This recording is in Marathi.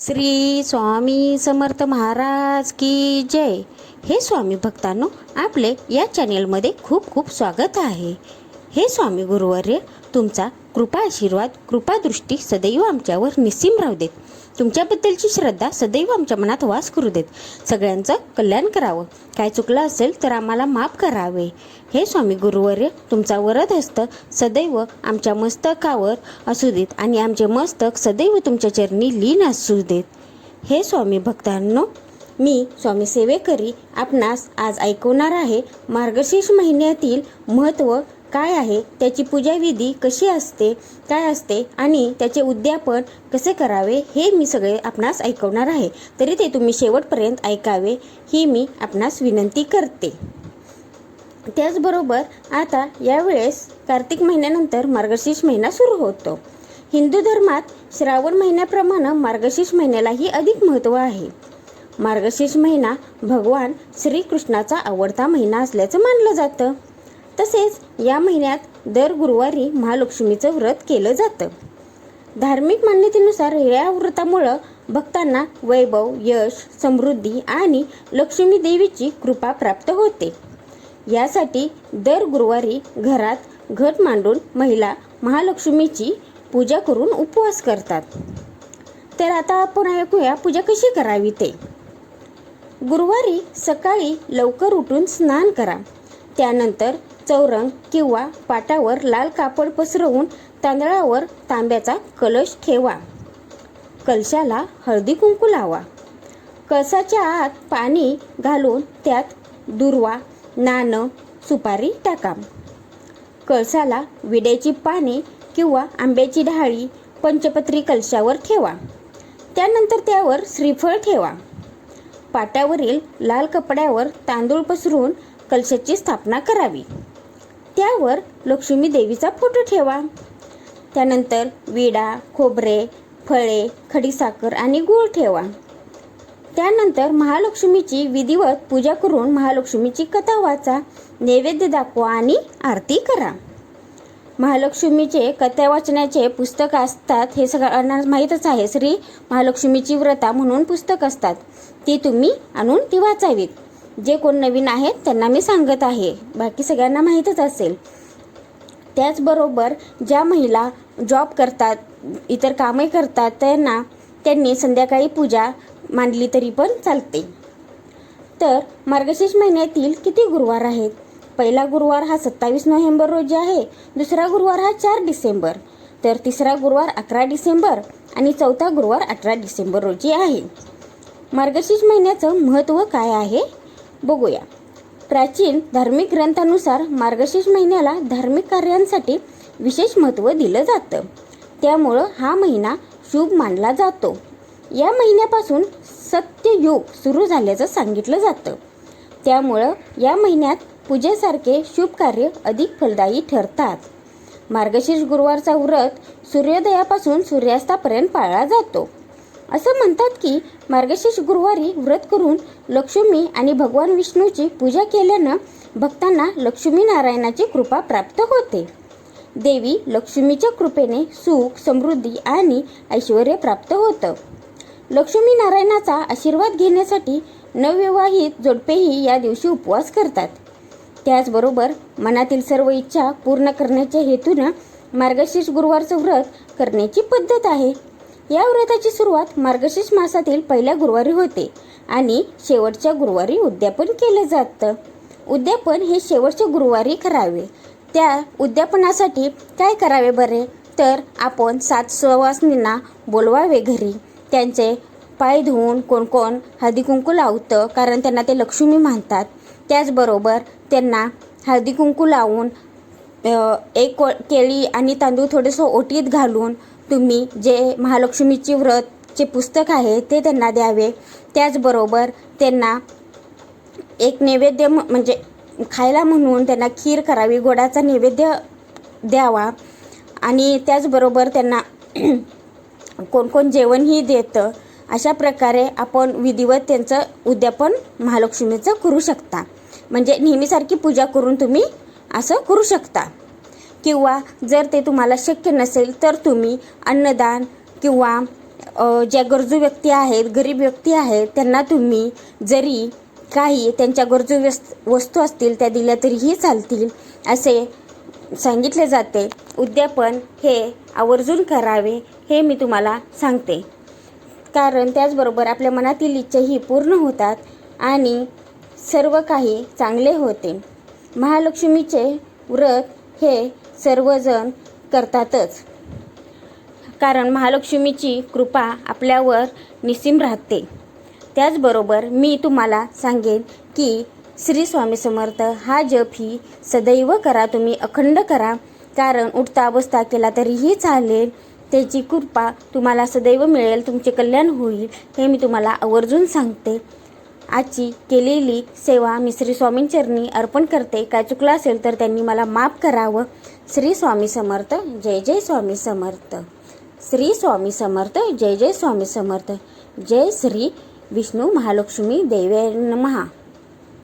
श्री स्वामी समर्थ महाराज की जय. हे स्वामी भक्तांनो आपले या चॅनेलमध्ये खूप खूप स्वागत आहे. हे स्वामी गुरुवर्य तुमचा कृपा आशीर्वाद कृपादृष्टी सदैव आमच्यावर निस्सीम राहू देत. तुमच्याबद्दलची श्रद्धा सदैव आमच्या मनात वास करू देत. सगळ्यांचं कल्याण करावं. काय चुकलं असेल तर आम्हाला माफ करावे. हे स्वामी गुरुवर्य तुमचा वरद हस्त सदैव आमच्या मस्तकावर असू देत आणि आमचे मस्तक सदैव तुमच्या चरणी लीन असू देत. हे स्वामी भक्तांनो मी स्वामी सेवेकरी आपणास आज ऐकवणार आहे मार्गशीर्ष महिन्यातील महत्त्व काय आहे त्याची पूजाविधी कशी असते काय असते आणि त्याचे उद्यापन कसे करावे हे मी सगळे आपणास ऐकवणार आहे. तरी ते तुम्ही शेवटपर्यंत ऐकावे ही मी आपणास विनंती करते. त्याचबरोबर आता यावेळेस कार्तिक महिन्यानंतर मार्गशीर्ष महिना सुरू होतो. हिंदू धर्मात श्रावण महिन्याप्रमाणे मार्गशीर्ष महिन्यालाही अधिक महत्त्व आहे. मार्गशीर्ष महिना भगवान श्रीकृष्णाचा आवडता महिना असल्याचं मानलं जातं. तसेच या महिन्यात दर गुरुवारी महालक्ष्मीचं व्रत केलं जातं. धार्मिक मान्यतेनुसार या व्रतामुळं भक्तांना वैभव यश समृद्धी आणि लक्ष्मी देवीची कृपा प्राप्त होते. यासाठी दर गुरुवारी घरात घट मांडून महिला महालक्ष्मीची पूजा करून उपवास करतात. तर आता आपण ऐकूया पूजा कशी करावी ते. गुरुवारी सकाळी लवकर उठून स्नान करा. त्यानंतर चौरंग किंवा पाटावर लाल कापड पसरवून तांदळावर तांब्याचा कलश ठेवा. कलशाला हळदी कुंकू लावा. कळसाच्या आत पाणी घालून त्यात दुर्वा नाणं सुपारी टाका. कळसाला विड्याची पाने किंवा आंब्याची ढाळी पंचपत्री कलशावर ठेवा. त्यानंतर त्यावर श्रीफळ ठेवा. पाटावरील लाल कपड्यावर तांदूळ पसरून कलशाची स्थापना करावी. त्यावर लक्ष्मी देवीचा फोटो ठेवा. त्यानंतर विडा खोबरे फळे खडीसाखर आणि गूळ ठेवा. त्यानंतर महालक्ष्मीची विधिवत पूजा करून महालक्ष्मीची कथा वाचा नैवेद्य दाखवा आणि आरती करा. महालक्ष्मीचे कथा वाचण्याचे पुस्तक असतात हे सगळ्यांना माहीतच आहे. श्री महालक्ष्मीची व्रता म्हणून पुस्तक असतात. ती तुम्ही आणून ती वाचावीत. जे कोण नवीन आहेत त्यांना मी सांगत आहे. बाकी सगळ्यांना माहीतच असेल. त्याचबरोबर ज्या महिला जॉब करतात इतर कामे करतात त्यांना त्यांनी संध्याकाळी पूजा मांडली तरी पण चालते. तर मार्गशीर्ष महिन्यातील किती गुरुवार आहेत? पहिला गुरुवार हा सत्तावीस नोव्हेंबर रोजी आहे दुसरा गुरुवार हा चार डिसेंबर. तर तिसरा गुरुवार अकरा डिसेंबर आणि चौथा गुरुवार अठरा डिसेंबर रोजी आहे. मार्गशीर्ष महिन्याचं महत्त्व काय आहे? बघूया. प्राचीन धार्मिक ग्रंथानुसार मार्गशीर्ष महिन्याला धार्मिक कार्यांसाठी विशेष महत्त्व दिलं जातं. त्यामुळं हा महिना शुभ मानला जातो. या महिन्यापासून सत्ययोग सुरू झाल्याचं सांगितलं जातं. त्यामुळं या महिन्यात पूजेसारखे शुभ कार्य अधिक फलदायी ठरतात. मार्गशीर्ष गुरुवारचा व्रत सूर्योदयापासून सूर्यास्तापर्यंत पाळला जातो. असं म्हणतात की मार्गशीर्ष गुरुवारी व्रत करून लक्ष्मी आणि भगवान विष्णूची पूजा केल्यानं भक्तांना लक्ष्मी नारायणाची कृपा प्राप्त होते. देवी लक्ष्मीच्या कृपेने सुख समृद्धी आणि ऐश्वर प्राप्त होतं. लक्ष्मी नारायणाचा आशीर्वाद घेण्यासाठी नवविवाहित जोडपेही या दिवशी उपवास करतात. त्याचबरोबर मनातील सर्व इच्छा पूर्ण करण्याच्या हेतूनं मार्गशीर्ष गुरुवारचं व्रत करण्याची पद्धत आहे. या व्रताची सुरुवात मार्गशीर्ष मासातील पहिल्या गुरुवारी होते आणि शेवटच्या गुरुवारी उद्यापन केलं जातं. उद्यापन हे शेवटच्या गुरुवारी करावे. त्या उद्यापनासाठी काय करावे बरे? तर आपण सात सवासनींना बोलवावे घरी. त्यांचे पाय धुवून कोण कोण लावतं कारण त्यांना ते लक्ष्मी मानतात. त्याचबरोबर त्यांना हळदीकुंकू लावून एक व- केळी आणि तांदूळ थोडंसं ओटीत घालून तुम्ही जे महालक्ष्मीची व्रतचे पुस्तक आहे ते त्यांना द्यावे. त्याचबरोबर त्यांना एक नैवेद्य म्हणजे खायला म्हणून त्यांना खीर करावी गोडाचा नैवेद्य द्यावा. आणि त्याचबरोबर त्यांना कोण कोण जेवणही देतं अशा प्रकारे आपण विधिवत त्यांचं उद्यापन महालक्ष्मीचं करू शकता. म्हणजे नेहमीसारखी पूजा करून तुम्ही असं करू शकता. किंवा जर ते तुम्हाला शक्य नसेल तर तुम्ही अन्नदान किंवा ज्या गरजू व्यक्ती आहेत गरीब व्यक्ती आहेत त्यांना तुम्ही जरी काही त्यांच्या गरजू व्यस्त वस्तू असतील त्या दिल्या तरीही चालतील असे सांगितले जाते. उद्यापन हे आवर्जून करावे हे मी तुम्हाला सांगते. कारण त्याचबरोबर आपल्या मनातील इच्छाही पूर्ण होतात आणि सर्व काही चांगले होते. महालक्ष्मीचे व्रत हे सर्वजण करतातच. कारण महालक्ष्मीची कृपा आपल्यावर निसीम राहते. त्याचबरोबर मी तुम्हाला सांगेन की श्री स्वामी समर्थ हा जप ही सदैव करा तुम्ही अखंड करा. कारण उठता बसता केला तरीही चालेल. त्याची कृपा तुम्हाला सदैव मिळेल तुमचे कल्याण होईल हे मी तुम्हाला आवर्जून सांगते. आजची केलेली सेवा मी श्री स्वामींचरणी अर्पण करते. काय चुकलं असेल तर त्यांनी मला माफ करावं. श्री स्वामी समर्थ जय जय स्वामी समर्थ. श्री स्वामी समर्थ जय जय स्वामी समर्थ. जय श्री विष्णू महालक्ष्मी देवे नमहा